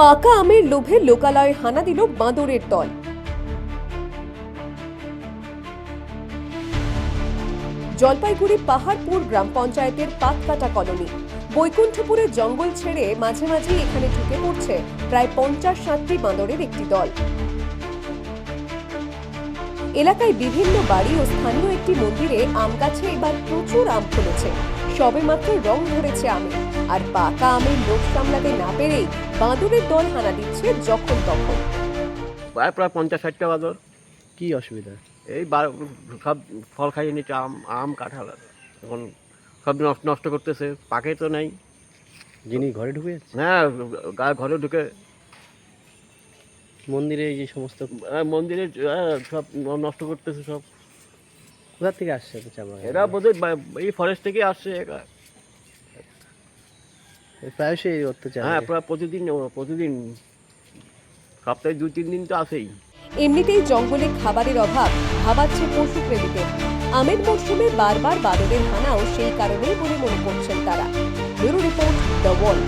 পাকা আমের লোভে লোকালয়ে হানা দিল বাঁদরের দল। জলপাইগুড়ি পাহাড়পুর গ্রাম পঞ্চায়েতের পাতকাটা কলোনি। বৈকুণ্ঠপুরের জঙ্গল ছেড়ে মাঝে মাঝে এখানে ঢুকে পড়ছে প্রায় পঞ্চাশ ষাটটি বাঁদরের একটি দল। এলাকায় বিভিন্ন বাড়ি ও স্থানীয় একটি মন্দিরে আম গাছে এবার প্রচুর আম ফলেছে। সবেমাত্র রং ধরেছে আমে আর পাকা আমের লোভ সামলাতে না পেরেই বাঁদরের দল হানা দিচ্ছে যখন তখন। প্রায় প্রায় পঞ্চাশ ষাটটা বাদর। কি অসুবিধা? এই বার- সব ফল খাইয়ে নিচ্ছে আম আম কাঁঠাল। এখন সব নষ্ট নষ্ট করতেছে পাকে তো নেই। যিনি ঘরে ঢুকে হ্যাঁ গা- ঘরে ঢুকে। মন্দিরে যে সমস্ত আহ, মন্দিরে আহ, সব নষ্ট করতেছে সব। কোথা থেকে আসছে এরা বোধহয় এই ফরেস্ট থেকে আসছে। প্রায়শই এই অত্যাচার হ্যাঁ হয়। প্রায় প্রতিদিন প্রতিদিন। সপ্তাহে দু তিন দিন তো আসেই এমনিতেই জঙ্গলে খাবারের অভাব ভাবাচ্ছে পশুপ্রেমীদের আমের মরশুমে বারবার বাদরের হানাও সেই কারণেই বলে মনে করছেন তারা। Bureau report the wall